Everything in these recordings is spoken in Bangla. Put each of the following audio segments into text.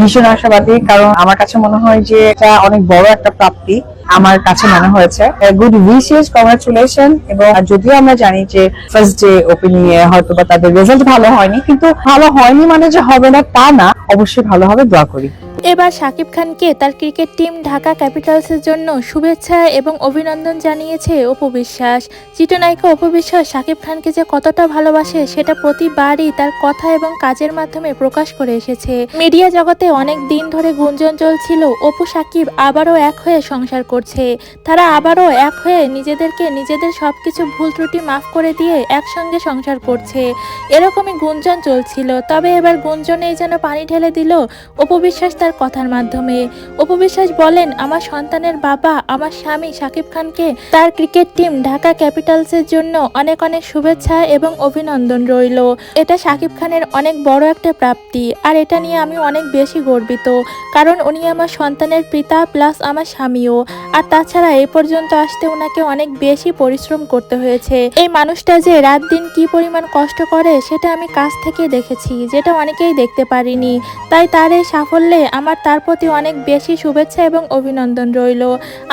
ভীষণ আশাবাদী কারণ আমার কাছে মনে হয় যে এটা অনেক বড় একটা প্রাপ্তি। আমার কাছে মনে হয়েছে। গুড উইশেস কংগ্রাচুলেশন এবং যদিও আমরা জানি যে ফার্স্ট ডে ওপেনিং এ হয়তো বা তাদের রেজাল্ট ভালো হয়নি, কিন্তু ভালো হয়নি মানে যে হবে না তা না, অবশ্যই ভালো হবে, দোয়া করি। এবার শাকিব খানকে তার ক্রিকেট টিম ঢাকা ক্যাপিটালসের জন্য শুভেচ্ছা এবং অভিনন্দন জানিয়েছে অপু বিশ্বাস। চিত্রনায়িকা অপু বিশ্বাস শাকিব খানকে যে কতটা ভালোবাসে সেটা প্রতিবারই তার কথা এবং কাজের মাধ্যমে প্রকাশ করে এসেছে। মিডিয়া জগতে অনেক দিন ধরে গুঞ্জন চলছিল, অপু সাকিব আবারও এক হয়ে সংসার করছে। তারা আবারও এক হয়ে নিজেদেরকে নিজেদের সবকিছু ভুল ত্রুটি মাফ করে দিয়ে একসঙ্গে সংসার করছে। এরকমই গুঞ্জন চলছিল। তবে এবার গুঞ্জনেই যেন পানি ঢেলে দিল অপবিশ্বাস তার কথার মাধ্যমে। অপবিশ্বাস বলেন, আমার সন্তানের বাবা, আমার স্বামী শাকিব খানকে তার ক্রিকেট টিম ঢাকা ক্যাপিটালসের জন্য অনেক অনেক শুভেচ্ছা এবং অভিনন্দন রইল। এটা শাকিব খানের অনেক বড় একটা প্রাপ্তি। আর এটা নিয়ে আমি অনেক বেশি গর্বিত। কারণ উনি আমার সন্তানের পিতা প্লাস আমার স্বামীও। আর তাছাড়া এই পর্যন্ত আসতে ওনাকে অনেক বেশি পরিশ্রম করতে হয়েছে। এই মানুষটা যে রাত দিন কি পরিমাণ কষ্ট করে, সেটা আমি কাছ থেকে দেখেছি, যেটা অনেকেই দেখতে পারিনি। তাই তার এই সাফল্যে আমার তার প্রতি অনেক বেশি শুভেচ্ছা এবং অভিনন্দন রইল।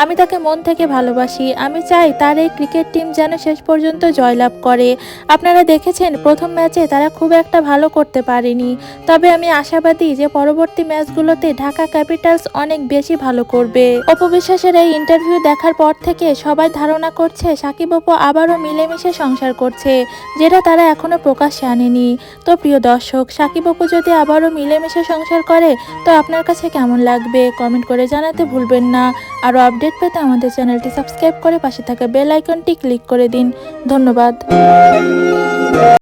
আমি তাকে মন থেকে ভালোবাসি। আমি চাই তার এই ক্রিকেট টিম যেন শেষ পর্যন্ত জয়লাভ করে। আপনারা দেখেছেন, প্রথম ম্যাচে তারা খুব একটা ভালো করতে পারেনি। তবে আমি আশাবাদী যে পরবর্তী ম্যাচগুলোতে ঢাকা ক্যাপিটালস অনেক বেশি ভালো করবে। অপবিশ্বাসের এই ইন্টারভিউ দেখার পর থেকে সবাই ধারণা করছে সাকিব অপু আবারও মিলেমিশে সংসার করছে, যেটা তারা এখনও প্রকাশ্যে আনেনি। তো প্রিয় দর্শক, সাকিব অপু যদি আবারও মিলেমিশে সংসার করে, তো আপনার কাছে কেমন লাগবে? কমেন্ট করে জানাতে ভুলবেন না। আরও আপডেট পেতে আমাদের চ্যানেলটি সাবস্ক্রাইব করে পাশে থাকা বেল আইকনটি ক্লিক করে দিন। ধন্যবাদ।